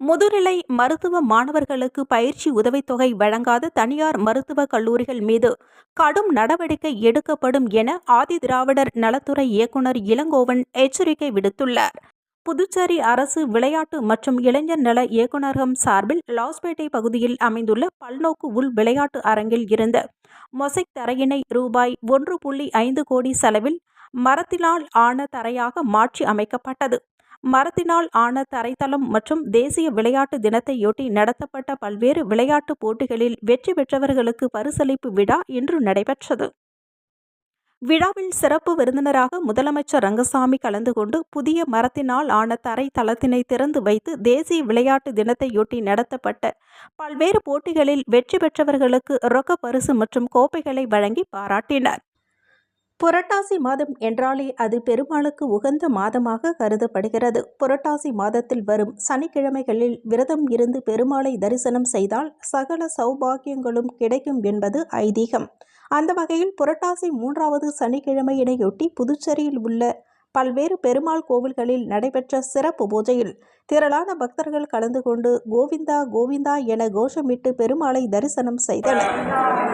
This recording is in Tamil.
முதுநிலை மருத்துவ மாணவர்களுக்கு பயிற்சி உதவித்தொகை வழங்காத தனியார் மருத்துவக் கல்லூரிகள் மீது கடும் நடவடிக்கை எடுக்கப்படும் என ஆதிதிராவிடர் நலத்துறை இயக்குநர் இளங்கோவன் எச்சரிக்கை விடுத்துள்ளார். புதுச்சேரி அரசு விளையாட்டு மற்றும் இளைஞர் நல இயக்குநரகம் சார்பில் லாஸ்பேட்டை பகுதியில் அமைந்துள்ள பல்நோக்கு உள் விளையாட்டு அரங்கில் இருந்த மொசைக் தரையினை ரூபாய் ஒன்று புள்ளி ஐந்து கோடி செலவில் மரத்தினால் ஆன தரையாக மாற்றி அமைக்கப்பட்டது. மரத்தினால் ஆன தரைத்தளம் மற்றும் தேசிய விளையாட்டு தினத்தையொட்டி நடத்தப்பட்ட பல்வேறு விளையாட்டுப் போட்டிகளில் வெற்றி பெற்றவர்களுக்கு பரிசளிப்பு விழா இன்று நடைபெற்றது. விழாவில் சிறப்பு விருந்தினராக முதலமைச்சர் ரங்கசாமி கலந்து கொண்டு புதிய மரத்தினால் ஆன தரை தளத்தினை திறந்து வைத்து தேசிய விளையாட்டு தினத்தையொட்டி நடத்தப்பட்ட பல்வேறு போட்டிகளில் வெற்றி பெற்றவர்களுக்கு ரொக்க பரிசு மற்றும் கோப்பைகளை வழங்கி பாராட்டினார். புரட்டாசி மாதம் என்றாலே அது பெருமாளுக்கு உகந்த மாதமாக கருதப்படுகிறது. புரட்டாசி மாதத்தில் வரும் சனிக்கிழமைகளில் விரதம் இருந்து பெருமாளை தரிசனம் செய்தால் சகல சௌபாகியங்களும் கிடைக்கும் என்பது ஐதீகம். அந்த வகையில் புரட்டாசி மூன்றாவது சனிக்கிழமையினையொட்டி புதுச்சேரியில் உள்ள பல்வேறு பெருமாள் கோவில்களில் நடைபெற்ற சிறப்பு பூஜையில் திரளான பக்தர்கள் கலந்து கொண்டு கோவிந்தா கோவிந்தா என கோஷமிட்டு பெருமாளை தரிசனம் செய்தனர்.